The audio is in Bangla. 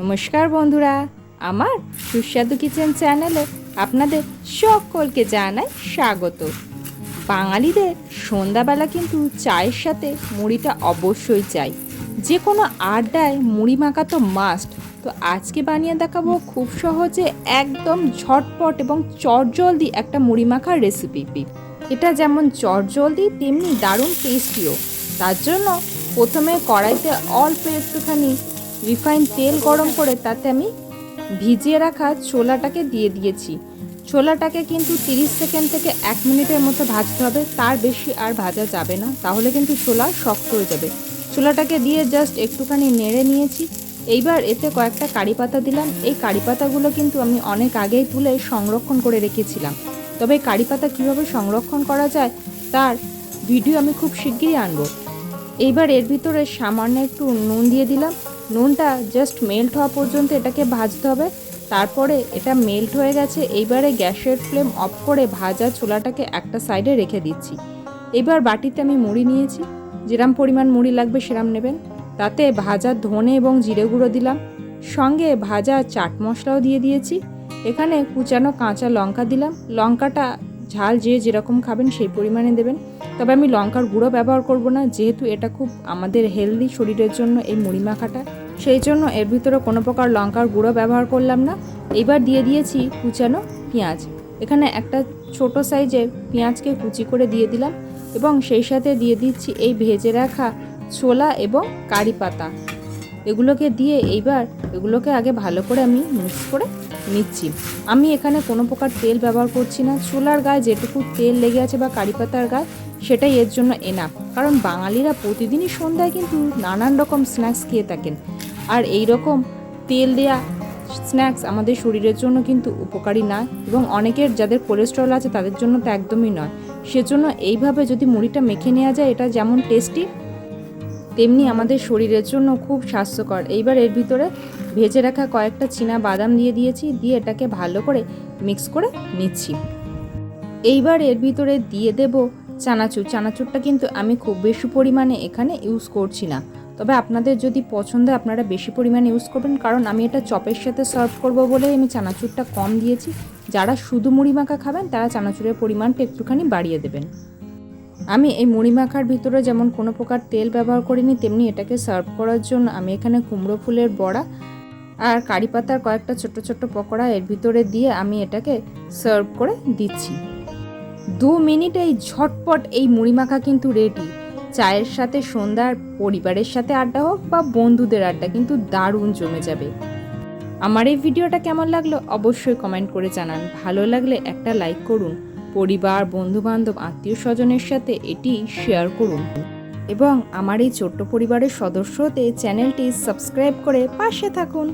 নমস্কার বন্ধুরা, আমার সুস্বাদু কিচেন চ্যানেলে আপনাদের সকলকে জানাই স্বাগত। বাঙালিদের সন্ধ্যাবেলা কিন্তু চায়ের সাথে মুড়িটা অবশ্যই চাই। যে কোনো আড্ডায় মুড়ি মাখা তো মাস্ট তো আজকে বানিয়ে দেখাবো খুব সহজে একদম ঝটপট এবং চটজলদি একটা মুড়ি মাখার রেসিপি এটা যেমন চটজলদি, তেমনি দারুণ টেস্টিও তার জন্য প্রথমে কড়াইতে অল্প একটুখানি রিফাইন তেল গরম করে তাতে আমি ভিজিয়ে রাখা ছোলাটাকে দিয়ে দিয়েছি। ছোলাটাকে কিন্তু 30 সেকেন্ড থেকে এক মিনিটের মতো ভাজতে হবে, তার বেশি আর ভাজা যাবে না, তাহলে কিন্তু ছোলা শক্ত হয়ে যাবে। ছোলাটাকে দিয়ে জাস্ট একটুখানি নেড়ে নিয়েছি। এইবার এতে কয়েকটা কারি পাতা দিলাম। এই কারি পাতাগুলো কিন্তু আমি অনেক আগেই তুলে সংরক্ষণ করে রেখেছিলাম। তবে কারি পাতা কীভাবে সংরক্ষণ করা যায়, তার ভিডিও আমি খুব শিগগিরই আনব। এইবার এর ভিতরে সামান্য একটু নুন দিয়ে দিলাম। নুনটা জাস্ট মেল্ট হওয়া পর্যন্ত এটাকে ভাজতে হবে। তারপরে এটা মেল্ট হয়ে গেছে, এইবারে গ্যাসের ফ্লেম অফ করে ভাজা ছোলাটাকে একটা সাইডে রেখে দিচ্ছি। এবার বাটিতে আমি মুড়ি নিয়েছি, যেরাম পরিমাণ মুড়ি লাগবে সেরাম নেবেন। তাতে ভাজা ধনে এবং জিরে গুঁড়ো দিলাম। সঙ্গে ভাজা চাট মশলাও দিয়ে দিয়েছি। এখানে কুচানো কাঁচা লঙ্কা দিলাম। লঙ্কাটা ঝাল যে যেরকম খাবেন সেই পরিমাণে দেবেন। তবে আমি লঙ্কার গুঁড়ো ব্যবহার করব না, যেহেতু এটা খুব আমাদের হেলদি শরীরের জন্য এই মুড়ি মাখাটা। সেই জন্য এর ভিতরে কোনো প্রকার লঙ্কার গুঁড়ো ব্যবহার করলাম না। এবার দিয়ে দিয়েছি কুচানো পেঁয়াজ। এখানে একটা ছোট সাইজের পেঁয়াজকে কুচি করে দিয়ে দিলাম এবং সেই সাথে দিয়ে দিচ্ছি এই ভেজে রাখা ছোলা এবং কারি পাতা। এগুলোকে দিয়ে এইবার এগুলোকে আগে ভালো করে আমি মিক্স করে নিচ্ছি। আমি এখানে কোনো প্রকার তেল ব্যবহার করছি না। ছোলার গায়ে যেটুকু তেল লেগে আছে বা কারি পাতার গায়ে, সেটাই এর জন্য এনাফ কারণ বাঙালিরা প্রতিদিনই সন্ধ্যায় কিন্তু নানান রকম স্ন্যাক্স খেয়ে থাকেন। আর এই রকম তেল দেয়া স্ন্যাক্স আমাদের শরীরের জন্য কিন্তু উপকারী না এবং অনেকের যাদের কোলেস্ট্রল আছে তাদের জন্য তো একদমই নয়। সেজন্য এইভাবে যদি মুড়িটা মেখে নেওয়া যায়, এটা যেমন টেস্টি তেমনি আমাদের শরীরের জন্য খুব স্বাস্থ্যকর। এইবার এর ভিতরে ভেজে রাখা কয়েকটা চীনা বাদাম দিয়ে দিয়েছি, দিয়ে এটাকে ভালো করে মিক্স করে নিচ্ছি। এইবার এর ভিতরে দিয়ে দেব চানাচুর। চানাচুরটা কিন্তু আমি খুব বেশি পরিমাণে এখানে ইউজ করছি না। তবে আপনাদের যদি পছন্দ, আপনারা বেশি পরিমাণে ইউজ করবেন, কারণ আমি এটা চপের সাথে সার্ভ করব বলে আমি চানাচুরটা কম দিয়েছি। যারা শুধু মুড়ি মাখা খাবেন, তারা চানাচুরের পরিমাণটা একটুখানি বাড়িয়ে দেবেন। আমি এই মুড়ি মাখার ভিতরে যেমন কোনো প্রকার তেল ব্যবহার করিনি, তেমনি এটাকে সার্ভ করার জন্য আমি এখানে কুমড়ো ফুলের বড়া আর কারি পাতার কয়েকটা ছোট ছোট পকোড়া এর ভিতরে দিয়ে আমি এটাকে সার্ভ করে দিচ্ছি। দু মিনিটেই ঝটপট এই মুড়ি মাখা কিন্তু রেডি চায়ের সাথে সন্ধ্যার পরিবারের সাথে আড্ডা হোক বা বন্ধুদের আড্ডা কিন্তু দারুণ জমে যাবে। আমার এই ভিডিওটা কেমন লাগল অবশ্যই কমেন্ট করে জানান। ভালো লাগলে একটা লাইক করুন, পরিবার, বন্ধুবান্ধব আত্মীয় স্বজনের সাথে এটি শেয়ার করুন। এবং আমার এই ছোট্ট পরিবারের সদস্য হতে চ্যানেলটি সাবস্ক্রাইব করে পাশে থাকুন।